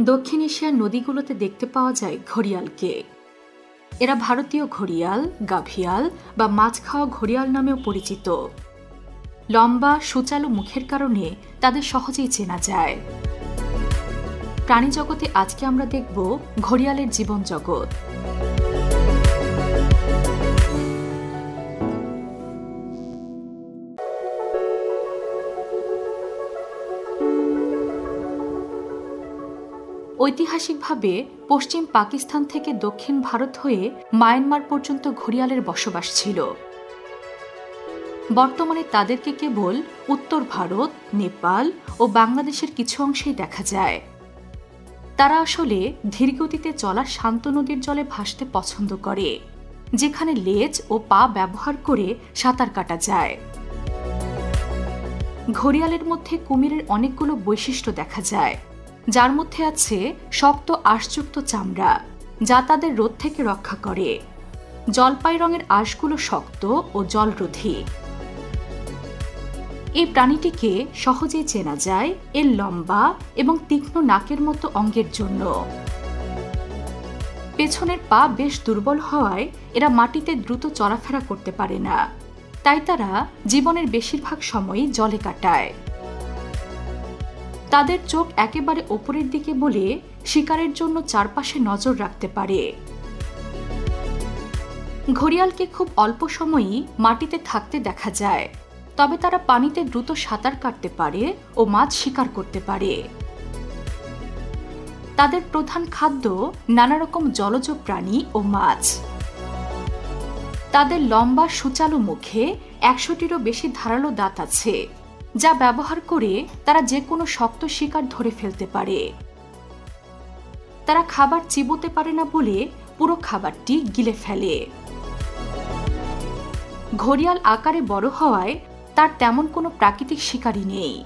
দক্ষিণ এশিয়ার নদীগুলোতে দেখতে পাওয়া যায় ঘড়িয়ালকে। এরা ভারতীয় ঘড়িয়াল, গাভিয়াল বা মাছ খাওয়া ঘড়িয়াল নামেও পরিচিত। লম্বা, সুচালু মুখের কারণে তাদের সহজেই চেনা যায়। প্রাণী জগতে আজকে আমরা দেখব ঘড়িয়ালের জীবন জগৎ ঐতিহাসিকভাবে পশ্চিম পাকিস্তান থেকে দক্ষিণ ভারত হয়ে মায়ানমার পর্যন্ত ঘড়িয়ালের বসবাস ছিল। বর্তমানে তাদেরকে কেবল উত্তর ভারত, নেপাল ও বাংলাদেশের কিছু অংশেই দেখা যায়। তারা আসলে ধীরগতিতে চলা শান্ত নদীর জলে ভাসতে পছন্দ করে, যেখানে লেজ ও পা ব্যবহার করে সাঁতার কাটা যায়। ঘড়িয়ালের মধ্যে কুমিরের অনেকগুলো বৈশিষ্ট্য দেখা যায়। যার মধ্যে আছে শক্ত আঁশযুক্ত চামড়া, যা তাদের রোদ থেকে রক্ষা করে। জলপাই রঙের আঁশগুলো শক্ত ও জলরোধী। এই প্রাণীটিকে সহজেই চেনা যায় এর লম্বা এবং তীক্ষ্ণ নাকের মতো অঙ্গের জন্য। পেছনের পা বেশ দুর্বল হওয়ায় এরা মাটিতে দ্রুত চলাফেরা করতে পারে না। তাই তারা জীবনের বেশিরভাগ সময়ই জলে কাটায়। তাদের চোখ একেবারে ওপরের দিকে বলে শিকারের জন্য চারপাশে নজর রাখতে পারে। ঘড়িয়ালকে খুব অল্প সময়ই মাটিতে থাকতে দেখা যায়, তবে তারা পানিতে দ্রুত সাঁতার কাটতে পারে ও মাছ শিকার করতে পারে। তাদের প্রধান খাদ্য নানা রকম জলজ প্রাণী ও মাছ। তাদের লম্বা সুচালু মুখে একশোটিরও বেশি ধারালো দাঁত আছে। যা ব্যবহার করে তারা যে কোনো শক্ত শিকার ধরে ফেলতে পারে। তারা খাবার চিবোতে পারে না বলে পুরো খাবারটি গিলে ফেলে। ঘড়িয়াল আকারে বড় হওয়ায় তার তেমন কোনো প্রাকৃতিক শিকারই নেই।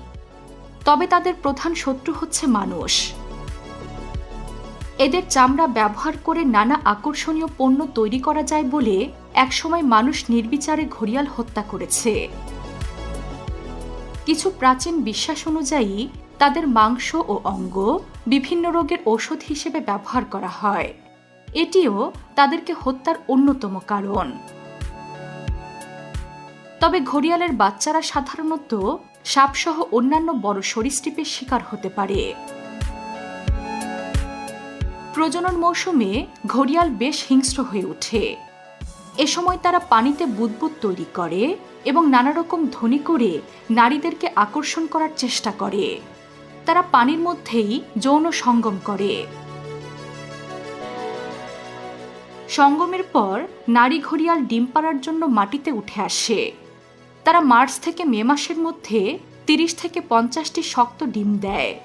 তবে তাদের প্রধান শত্রু হচ্ছে মানুষ। এদের চামড়া ব্যবহার করে নানা আকর্ষণীয় পণ্য তৈরি করা যায় বলে একসময় মানুষ নির্বিচারে ঘড়িয়াল হত্যা করেছে। কিছু প্রাচীন বিশ্বাস অনুযায়ী, তাদের মাংস ও অঙ্গ বিভিন্ন রোগের ঔষধ হিসেবে ব্যবহার করা হয়। এটিও তাদেরকে হত্যার অন্যতম কারণ। তবে ঘড়িয়ালের বাচ্চারা সাধারণত সাপসহ অন্যান্য বড় সরীসৃপের শিকার হতে পারে। প্রজনন মৌসুমে ঘড়িয়াল বেশ হিংস্র হয়ে ওঠে। এ সময় তারা পানিতে বুদবুদ তৈরি করে এবং নানা রকম ধ্বনি করে নারীদেরকে আকর্ষণ করার চেষ্টা করে। তারা পানির মধ্যেই যৌন সঙ্গম করে। সঙ্গমের পর নারী ঘড়িয়াল ডিম পাড়ার জন্য মাটিতে উঠে আসে। তারা মার্চ থেকে মে মাসের মধ্যে তিরিশ থেকে পঞ্চাশটি শক্ত ডিম দেয়।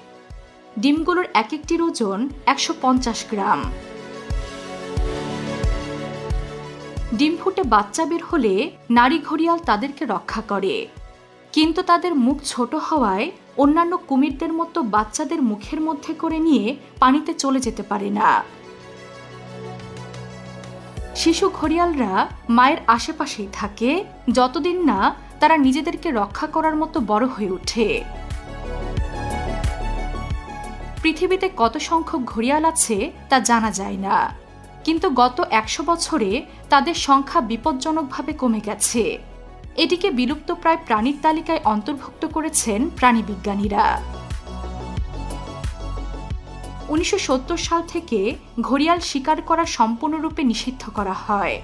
ডিমগুলোর এক একটির ওজন একশো পঞ্চাশ গ্রাম। ডিম ফুটে বাচ্চা বের হলে নারী ঘড়িয়াল তাদেরকে রক্ষা করে। কিন্তু তাদের মুখ ছোট হওয়ায় অন্যান্য কুমিরদের মতো বাচ্চাদের মুখের মধ্যে করে নিয়ে পানিতে চলে যেতে পারে না। শিশু ঘড়িয়ালরা মায়ের আশেপাশেই থাকে, যতদিন না তারা নিজেদেরকে রক্ষা করার মতো বড় হয়ে ওঠে। পৃথিবীতে কত সংখ্যক ঘড়িয়াল আছে তা জানা যায় না। কিন্তু গত একশো বছরে তাদের সংখ্যা বিপজ্জনকভাবে কমে গেছে। এটিকে বিলুপ্তপ্রায় প্রাণীর তালিকায় অন্তর্ভুক্ত করেছেন প্রাণীবিজ্ঞানীরা উনিশশো সত্তর সাল থেকে ঘড়িয়াল শিকার করা সম্পূর্ণরূপে নিষিদ্ধ করা হয়।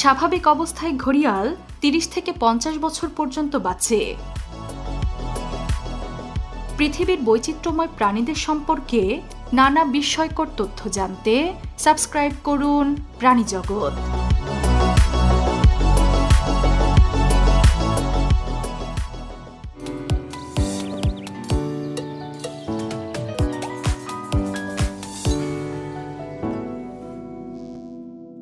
স্বাভাবিক অবস্থায় ঘড়িয়াল তিরিশ থেকে পঞ্চাশ বছর পর্যন্ত বাঁচে। পৃথিবীর বৈচিত্র্যময় প্রাণীদের সম্পর্কে নানা বিস্ময়কর তথ্য জানতে সাবস্ক্রাইব করুন প্রাণী জগৎ